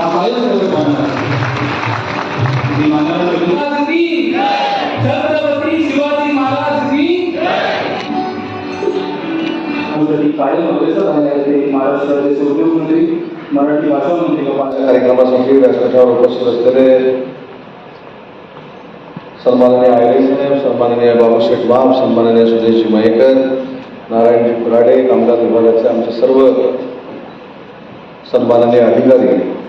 हा पायच महाराष्ट्राचे उद्योगमंत्री मराठी भाषा मंत्री कार्यक्रमासाठी व्यासपीठावर उपस्थित असलेले सन्माननीय आयवे साहेब सन्माननीय बाबासाहेब बाब सन्माननीय सुदेशजी नारायणजी कुराडे कामगार विभागाचे आमचे सर्व सन्माननीय अधिकारी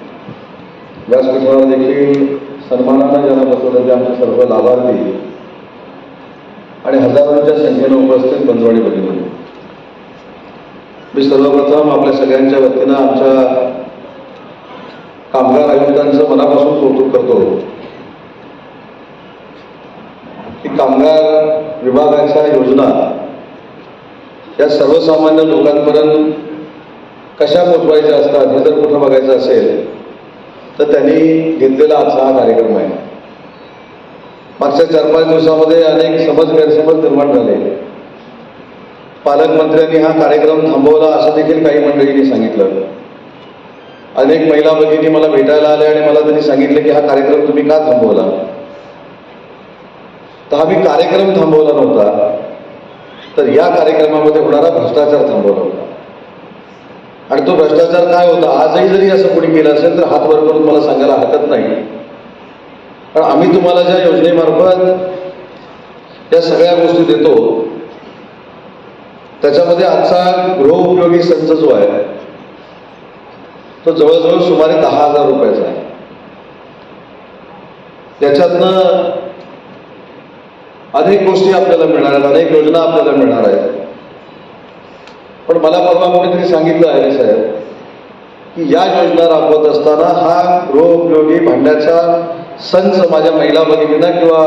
व्यासपीठावर देखील सन्मानानं ज्यांना बसवलं ते आमचे सर्व लाभार्थी आणि हजारोंच्या संख्येनं उपस्थित बंधुवाडी भगिनी. मी सर्वप्रथम आपल्या सगळ्यांच्या वतीनं आमच्या कामगार आयुक्तांचं मनापासून कौतुक करतो. की कामगार विभागाच्या योजना या सर्वसामान्य लोकांपर्यंत कशा पोचवायच्या असतात हे जर कुठं बघायचं असेल तर त्यांनी घेतलेला आजचा हा कार्यक्रम आहे. मागच्या चार पाच दिवसामध्ये अनेक समज गैरसमज निर्माण झाले. पालकमंत्र्यांनी हा कार्यक्रम थांबवला असं देखील काही मंडळींनी सांगितलं. अनेक महिला भगिनी मला भेटायला आल्या आणि मला त्यांनी सांगितलं की हा कार्यक्रम तुम्ही का थांबवला? तर हा मी कार्यक्रम थांबवला नव्हता. तर या कार्यक्रमामध्ये होणारा भ्रष्टाचार थांबवला होता. आणि तो भ्रष्टाचार काय होता? आजही जरी असं कोणी केलं असेल तर हात वर करून मला सांगायला हरकत नाही. पण आम्ही तुम्हाला ज्या योजनेमार्फत या सगळ्या गोष्टी देतो त्याच्यामध्ये आजचा गृहउपयोगी संच जो आहे तो जवळजवळ सुमारे दहा हजार रुपयाचा आहे. त्याच्यातनं अनेक गोष्टी आपल्याला मिळणार आहेत अनेक योजना आपल्याला मिळणार आहेत. पण मला परवा कोणीतरी सांगितलं आहे साहेब की या योजना राबवत असताना हा गृहउपयोगी भांड्याचा संच माझ्या महिला भगिनींना किंवा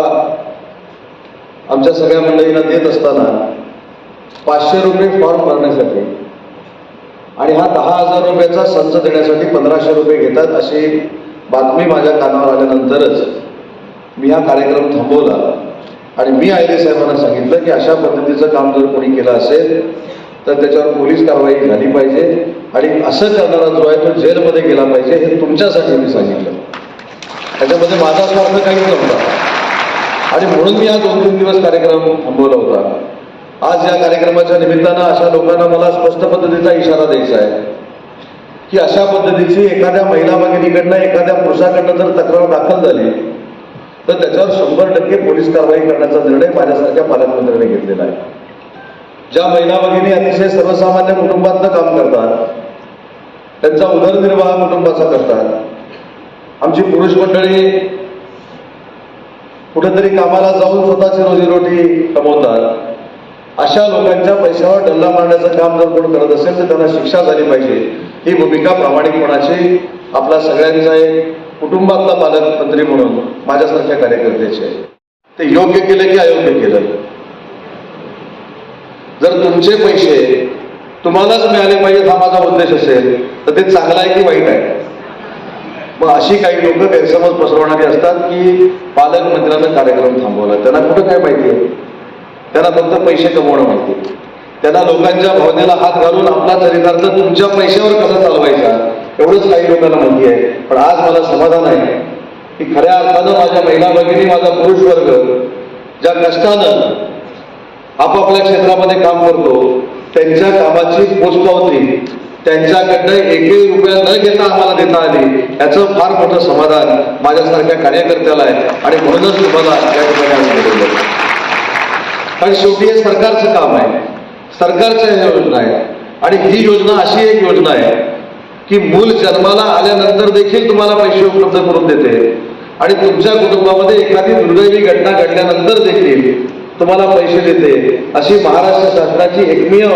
आमच्या सगळ्या मंडळींना देत असताना पाचशे रुपये फॉर्म भरण्यासाठी आणि हा दहा हजार रुपयाचा संच देण्यासाठी पंधराशे रुपये घेतात अशी बातमी माझ्या कानावर आल्यानंतरच मी हा कार्यक्रम थांबवला. आणि मी आयले साहेबांना सांगितलं की अशा पद्धतीचं काम जर कोणी केलं असेल तर त्याच्यावर पोलीस कारवाई झाली पाहिजे. आणि असं करणारा जो आहे तो जेलमध्ये गेला पाहिजे हे तुमच्यासाठी मी सांगितलं. त्याच्यामध्ये माझा स्वार्थ काहीच नव्हता. आणि म्हणून मी हा दोन तीन दिवस कार्यक्रम थांबवला होता. आज या कार्यक्रमाच्या निमित्तानं अशा लोकांना मला स्पष्ट पद्धतीचा इशारा द्यायचा आहे की अशा पद्धतीची एखाद्या महिला भगिनीकडनं एखाद्या पुरुषाकडनं जर तक्रार दाखल झाली तर त्याच्यावर शंभर टक्के पोलीस कारवाई करण्याचा निर्णय माझ्यासारख्या पालकमंत्र्यांनी घेतलेला आहे. ज्या महिला भगिनी अतिशय सर्वसामान्य कुटुंबातनं काम करतात त्यांचा उदरनिर्वाह कुटुंबाचा करतात. आमची पुरुष मंडळी कुठेतरी कामाला जाऊन स्वतःची रोजीरोटी कमवतात. अशा लोकांच्या पैशावर डल्ला मारण्याचं काम जर कोण करत असेल तर त्यांना शिक्षा झाली पाहिजे. ही भूमिका प्रामाणिकपणाची आपला सगळ्यांचा एक कुटुंबातला पालकमंत्री म्हणून माझ्यासारख्या कार्यकर्त्याची. आहे ते योग्य केलं की अयोग्य केलं? जर तुमचे पैसे तुम्हालाच मिळाले पाहिजेत हा माझा उद्देश असेल तर ते चांगलं आहे की वाईट आहे? मग अशी काही लोक गैरसमज पसरवणारी असतात की पालकमंत्र्यांना कार्यक्रम थांबवला. त्यांना कुठं काय माहिती आहे? त्यांना फक्त पैसे कमवणं माहिती त्यांना लोकांच्या भावनेला हात घालून आपला चरितार्थ तुमच्या पैशावर कसा चालवायचा एवढंच काही लोकांना माहिती आहे. पण आज मला समाधान आहे की खऱ्या अर्थानं माझ्या महिला भगिनी माझा पुरुष वर्ग ज्या कष्टानं आपापल्या क्षेत्रामध्ये काम करतो. त्यांच्या कामाची पोचपावती त्यांच्याकडनं एकही रुपया न घेता आम्हाला देता आली. याचं फार मोठं समाधान माझ्यासारख्या कार्यकर्त्याला आहे. आणि म्हणूनच तुम्हाला या ठिकाणी आम्ही शेवटी हे सरकारचं काम आहे. सरकारच्या ह्या योजना आहेत. आणि ही योजना अशी एक योजना आहे की मूल जन्माला आल्यानंतर देखील तुम्हाला पैसे उपलब्ध करून देते. आणि तुमच्या कुटुंबामध्ये एखादी दुर्दैवी घटना घडल्यानंतर देखील तुम्हाला पैसे देते. अशी महाराष्ट्र शासनाची एकमेव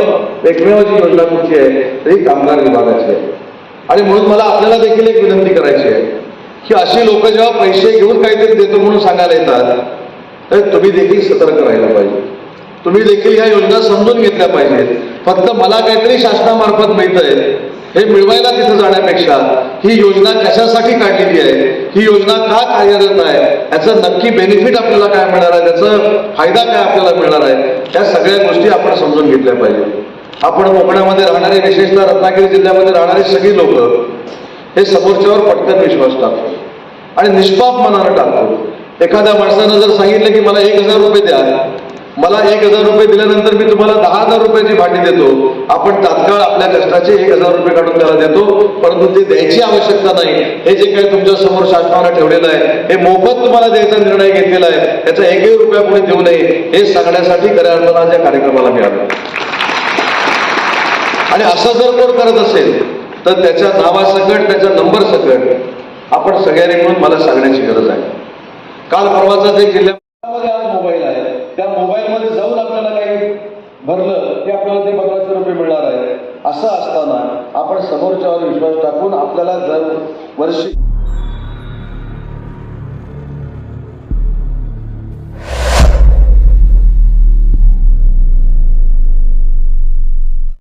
एकमेव जी योजना कुठची आहे ती कामगार विभागाची आहे. आणि म्हणून मला आपल्याला देखील एक विनंती करायची आहे की अशी लोक जेव्हा पैसे घेऊन काहीतरी देतो म्हणून सांगायला येतात तर तुम्ही देखील सतर्क राहिला पाहिजे. तुम्ही देखील ह्या योजना समजून घेतल्या पाहिजेत. फक्त मला काहीतरी शासनामार्फत मिळतंय. हे मिळवायला तिथं जाण्यापेक्षा ही योजना कशासाठी काढलेली आहे? ही योजना का कार्यरत आहे? याचं नक्की बेनिफिट आपल्याला काय मिळणार आहे? त्याचा फायदा काय आपल्याला मिळणार आहे? या सगळ्या गोष्टी आपण समजून घेतल्या पाहिजेत आपण कोकणामध्ये राहणारे विशेषतः रत्नागिरी जिल्ह्यामध्ये राहणारे सगळी लोक हे समोरच्यावर पटकन विश्वास टाकतो. आणि निष्पाप मनानं टाकतो. एखाद्या माणसानं जर सांगितलं की मला एक हजार रुपये द्या मला एक हजार रुपये दिल्यानंतर मी तुम्हाला दहा हजार रुपयाची भाटी देतो. आपण तात्काळ आपल्या कष्टाचे एक हजार रुपये काढून त्याला देतो. परंतु ते द्यायची आवश्यकता नाही. हे जे काही तुमच्यासमोर शासनाला ठेवलेलं आहे हे मोफत तुम्हाला द्यायचा निर्णय घेतलेला आहे. त्याचा एकही रुपया कोणी देऊ नये. हे सांगण्यासाठी खऱ्या अर्थानं या कार्यक्रमाला मिळालं. आणि असं जर कोण करत असेल तर त्याच्या नावासकट त्याच्या नंबर सकट आपण सगळ्यांनी मिळून मला सांगण्याची गरज आहे. काल परवाचा एक जिल्ह्या आज मोबाईल आहे त्या मोबाईलमध्ये जाऊन आपल्याला काही भरलं की आपल्याला ते पंधराशे रुपये मिळणार आहे असं असताना आपण समोरच्यावर विश्वास टाकून आपल्याला दर वर्षी